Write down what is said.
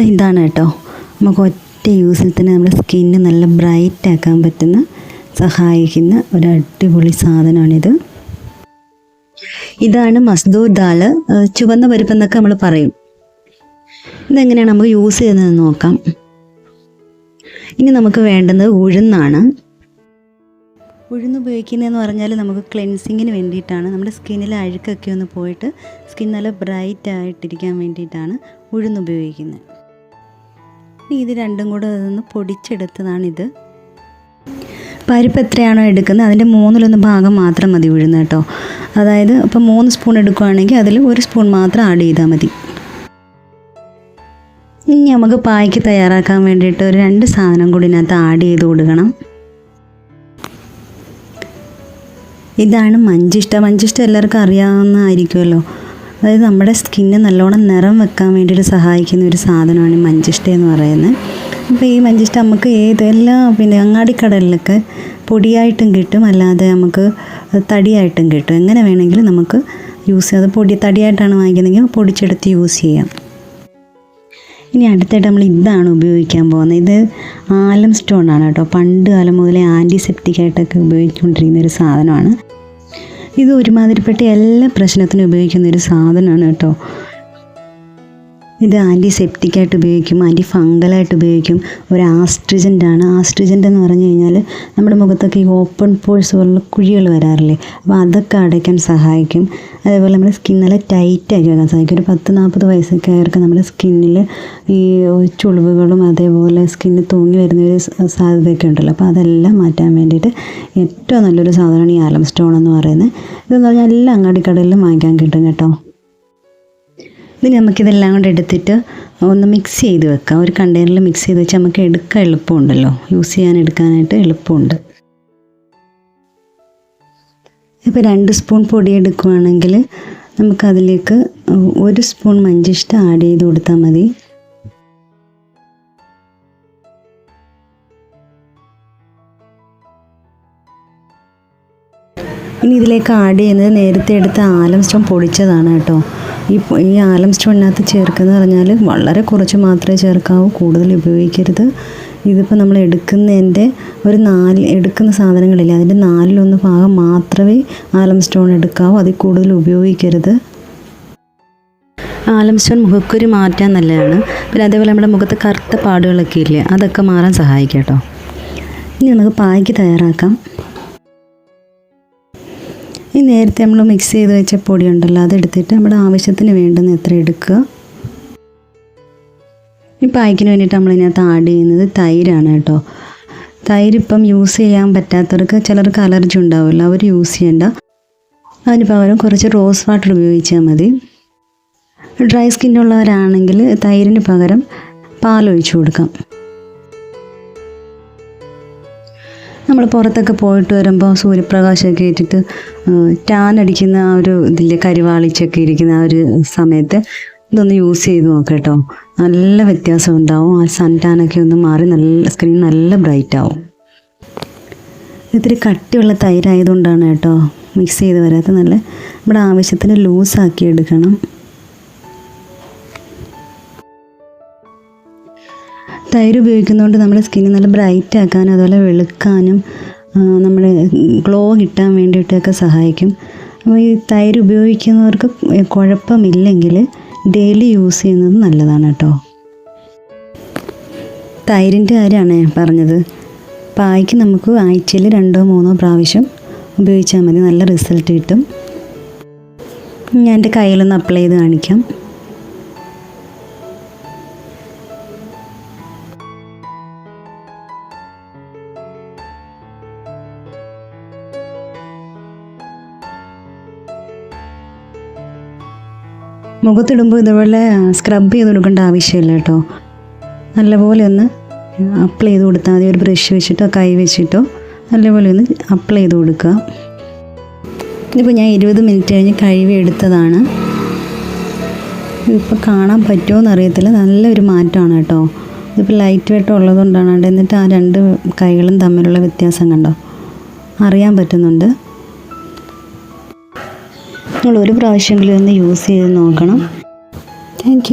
ഇതാണ് കേട്ടോ. നമുക്ക് ഒറ്റ യൂസിൽ തന്നെ നമ്മുടെ സ്കിന്ന് നല്ല ബ്രൈറ്റ് ആക്കാൻ പറ്റുന്ന സഹായിക്കുന്ന ഒരു അടിപൊളി സാധനമാണിത്. ഇതാണ് മസ്ദൂർ ദാൽ ചുവന്ന പരിപ്പെന്നൊക്കെ നമ്മൾ പറയും. ഇതെങ്ങനെയാണ് നമുക്ക് യൂസ് ചെയ്യുന്നത് നോക്കാം. ഇനി നമുക്ക് വേണ്ടുന്നത് ഉഴുന്നാണ്. ഉഴുന്ന് ഉപയോഗിക്കുന്നതെന്ന് പറഞ്ഞാൽ നമുക്ക് ക്ലെൻസിങ്ങിന് വേണ്ടിയിട്ടാണ്. നമ്മുടെ സ്കിന്നിലെ അഴുക്കൊക്കെ ഒന്ന് പോയിട്ട് സ്കിൻ നല്ല ബ്രൈറ്റ് ആയിട്ടിരിക്കാൻ വേണ്ടിയിട്ടാണ്. ഉഴുന്ന് ഉപയോഗിക്കുന്നത് ഇനി ഇത് രണ്ടും കൂടെ അതൊന്ന് പൊടിച്ചെടുത്തതാണിത്. പരിപ്പ് എത്രയാണോ എടുക്കുന്നത് അതിന്റെ മൂന്നിലൊന്ന് ഭാഗം മാത്രം മതി ഉഴുന്ന് കേട്ടോ. അതായത് ഇപ്പം മൂന്ന് സ്പൂൺ എടുക്കുകയാണെങ്കിൽ അതിൽ ഒരു സ്പൂൺ മാത്രം ആഡ് ചെയ്താൽ മതി. ഇനി നമുക്ക് പായ്ക്ക് തയ്യാറാക്കാൻ വേണ്ടിയിട്ട് ഒരു രണ്ട് സാധനം കൂടി ഇതിനകത്ത് ആഡ് ചെയ്ത് കൊടുക്കണം. ഇതാണ് മഞ്ചിഷ്ട. മഞ്ചിഷ്ട എല്ലാവർക്കും അറിയാവുന്നതായിരിക്കുമല്ലോ. അതായത് നമ്മുടെ സ്കിന്ന് നല്ലോണം നിറം വെക്കാൻ വേണ്ടിയിട്ട് സഹായിക്കുന്ന ഒരു സാധനമാണ് ഈ മഞ്ചിഷ്ട എന്ന് പറയുന്നത്. അപ്പോൾ ഈ മഞ്ചിഷ്ട നമുക്ക് ഏത് എല്ലാ പിന്നെ അങ്ങാടിക്കടലിലൊക്കെ പൊടിയായിട്ടും കിട്ടും അല്ലാതെ നമുക്ക് തടിയായിട്ടും കിട്ടും. എങ്ങനെ വേണമെങ്കിലും നമുക്ക് യൂസ് ചെയ്യാം. അത് പൊടി തടിയായിട്ടാണ് വാങ്ങിക്കുന്നതെങ്കിൽ പൊടിച്ചെടുത്ത് യൂസ് ചെയ്യാം. ഇനി അടുത്തായിട്ട് നമ്മൾ ഇതാണ് ഉപയോഗിക്കാൻ പോകുന്നത്. ഇത് ആലം സ്റ്റോൺ ആണ് കേട്ടോ. പണ്ട് കാലം മുതലേ ആന്റിസെപ്റ്റിക് ആയിട്ടൊക്കെ ഉപയോഗിച്ചുകൊണ്ടിരിക്കുന്ന ഒരു സാധനമാണ്. ഇത് ഒരുമാതിരിപ്പെട്ട എല്ലാ പ്രശ്നത്തിനും ഉപയോഗിക്കുന്ന ഒരു സാധനമാണ് കേട്ടോ. ഇത് ആന്റിസെപ്റ്റിക്കായിട്ട് ഉപയോഗിക്കും ആന്റി ഫംഗലായിട്ട് ഉപയോഗിക്കും. ഒരു ആസ്ട്രിജന്റ് ആണ് ആസ്ട്രിജന്റ് എന്ന് പറഞ്ഞു കഴിഞ്ഞാൽ നമ്മുടെ മുഖത്തൊക്കെ ഈ ഓപ്പൺ പോഴ്സ് പോലുള്ള കുഴികൾ വരാറില്ലേ? അപ്പോൾ അതൊക്കെ അടയ്ക്കാൻ സഹായിക്കും. അതേപോലെ നമ്മുടെ സ്കിൻ നല്ല ടൈറ്റ് ആക്കി വെക്കാൻ സഹായിക്കും. ഒരു പത്ത് നാൽപ്പത് വയസ്സൊക്കെ ആയവർക്ക് നമ്മുടെ സ്കിന്നിൽ ഈ ചുളിവുകളും അതേപോലെ സ്കിന്നിൽ തൂങ്ങി വരുന്ന ഒരു സാധ്യതയൊക്കെ ഉണ്ടല്ലോ. അപ്പോൾ അതെല്ലാം മാറ്റാൻ വേണ്ടിയിട്ട് ഏറ്റവും നല്ലൊരു സാധനമാണ് ഈ ആലം സ്റ്റോൺ എന്ന് പറയുന്നത്. ഇതെന്ന് പറഞ്ഞാൽ എല്ലാ അങ്ങാടിക്കടയിലും വാങ്ങിക്കാൻ കിട്ടും കേട്ടോ. ഇനി നമുക്കിതെല്ലാം കൂടെ എടുത്തിട്ട് ഒന്ന് മിക്സ് ചെയ്ത് വെക്കാം. ഒരു കണ്ടെയ്നറിൽ മിക്സ് ചെയ്ത് വെച്ചാൽ നമുക്ക് എടുക്കാൻ എളുപ്പമുണ്ടല്ലോ. യൂസ് ചെയ്യാൻ എടുക്കാനായിട്ട് എളുപ്പമുണ്ട്. ഇപ്പോൾ രണ്ട് സ്പൂൺ പൊടി എടുക്കുകയാണെങ്കിൽ നമുക്കതിലേക്ക് ഒരു സ്പൂൺ മഞ്ചിഷ്ട ആഡ് ചെയ്ത് കൊടുത്താൽ മതി. ഇനി ഇതിലേക്ക് ആഡ് ചെയ്യുന്നത് നേരത്തെ എടുത്ത ആലം സ്റ്റോൺ പൊടിച്ചതാണ് കേട്ടോ. ഈ ഈ ആലം സ്റ്റോണിനകത്ത് ചേർക്കുന്നത് പറഞ്ഞാൽ വളരെ കുറച്ച് മാത്രമേ ചേർക്കാവൂ കൂടുതൽ ഉപയോഗിക്കരുത്. ഇതിപ്പോൾ നമ്മൾ എടുക്കുന്നതിന്റെ ഒരു നാല് എടുക്കുന്ന സാധനങ്ങളില്ല അതിന്റെ നാലിലൊന്ന് ഭാഗം മാത്രമേ ആലം സ്റ്റോൺ എടുക്കാവൂ അതിൽ കൂടുതൽ ഉപയോഗിക്കരുത്. ആലം സ്റ്റോൺ മുഖക്കുരു മാറ്റാൻ നല്ലതാണ്. പിന്നെ അതേപോലെ നമ്മുടെ മുഖത്ത് കറുത്ത പാടുകളൊക്കെ ഇല്ലേ അതൊക്കെ മാറാൻ സഹായിക്കാം കേട്ടോ. ഇനി നമുക്ക് പായ്ക്ക് തയ്യാറാക്കാം. ഈ നേരത്തെ നമ്മൾ മിക്സ് ചെയ്ത് വെച്ച പൊടി ഉണ്ടല്ലോ അതെടുത്തിട്ട് നമ്മുടെ ആവശ്യത്തിന് വേണ്ടുന്ന എത്ര എടുക്കുക. ഈ പായ്ക്കിന് വേണ്ടിയിട്ട് നമ്മളിതിനകത്ത് ആഡ് ചെയ്യുന്നത് തൈരാണ് കേട്ടോ. തൈര് ഇപ്പം യൂസ് ചെയ്യാൻ പറ്റാത്തവർക്ക് ചിലർക്ക് അലർജി ഉണ്ടാവുമല്ലോ അവർ യൂസ് ചെയ്യണ്ട. അതിന് പകരം കുറച്ച് റോസ് വാട്ടർ ഉപയോഗിച്ചാൽ മതി. ഡ്രൈ സ്കിന്നുള്ളവരാണെങ്കിൽ തൈരിന് പകരം പാലൊഴിച്ചു കൊടുക്കാം. നമ്മൾ പുറത്തൊക്കെ പോയിട്ട് വരുമ്പോൾ സൂര്യപ്രകാശമൊക്കെ ഏറ്റിട്ട് ടാൻ അടിക്കുന്ന ആ ഒരു ഇതിൽ കരിവാളിച്ചൊക്കെ ഇരിക്കുന്ന ആ ഒരു സമയത്ത് ഇതൊന്ന് യൂസ് ചെയ്ത് നോക്കട്ടോ നല്ല വ്യത്യാസം ഉണ്ടാവും. ആ സൺ ടാനൊക്കെ ഒന്ന് മാറി നല്ല സ്ക്രീൻ നല്ല ബ്രൈറ്റ് ആവും. ഇത്തിരി കട്ടിയുള്ള തൈരായതുകൊണ്ടാണ് കേട്ടോ മിക്സ് ചെയ്ത് വരാത്ത നല്ല നമ്മുടെ ആവശ്യത്തിന് ലൂസാക്കി എടുക്കണം. തൈര് ഉപയോഗിക്കുന്നതുകൊണ്ട് നമ്മുടെ സ്കിന്ന് നല്ല ബ്രൈറ്റ് ആക്കാനും അതുപോലെ വെളുക്കാനും നമ്മുടെ ഗ്ലോ കിട്ടാൻ വേണ്ടിയിട്ടൊക്കെ സഹായിക്കും. അപ്പോൾ ഈ തൈര് ഉപയോഗിക്കുന്നവർക്ക് കുഴപ്പമില്ലെങ്കിൽ ഡെയിലി യൂസ് ചെയ്യുന്നത് നല്ലതാണ് കേട്ടോ. തൈരിന്റെ കാര്യമാണ് പറഞ്ഞത്. പായ്ക്ക് നമുക്ക് ആഴ്ചയിൽ രണ്ടോ മൂന്നോ പ്രാവശ്യം ഉപയോഗിച്ചാൽ മതി. നല്ല റിസൾട്ട് കിട്ടും. ഞാൻ എന്റെ കയ്യിലൊന്ന് അപ്ലൈ ചെയ്ത് കാണിക്കാം. മുഖത്തിടുമ്പോൾ ഇതുപോലെ സ്ക്രബ് ചെയ്ത് കൊടുക്കേണ്ട ആവശ്യമില്ല കേട്ടോ. നല്ലപോലെ ഒന്ന് അപ്ലൈ ചെയ്ത് കൊടുത്താൽ മതി. ഒരു ബ്രഷ് വെച്ചിട്ടോ കൈ വെച്ചിട്ടോ നല്ലപോലെ ഒന്ന് അപ്ലൈ ചെയ്ത് കൊടുക്കുക. ഇതിപ്പോൾ ഞാൻ ഇരുപത് മിനിറ്റ് കഴിഞ്ഞ് കഴുകി എടുത്തതാണ്. ഇപ്പോൾ കാണാൻ പറ്റുമോ എന്നറിയത്തില്ല നല്ലൊരു മാറ്റമാണ് കേട്ടോ. ഇതിപ്പോൾ ലൈറ്റ് വെട്ടം ഉള്ളതുകൊണ്ടാണ്. എന്നിട്ട് ആ രണ്ട് കൈകളും തമ്മിലുള്ള വ്യത്യാസം കണ്ടോ? അറിയാൻ പറ്റുന്നുണ്ട്. നിങ്ങൾ ഒരു പ്രാവശ്യമെങ്കിലും ഒന്ന് യൂസ് ചെയ്ത് നോക്കണം. താങ്ക്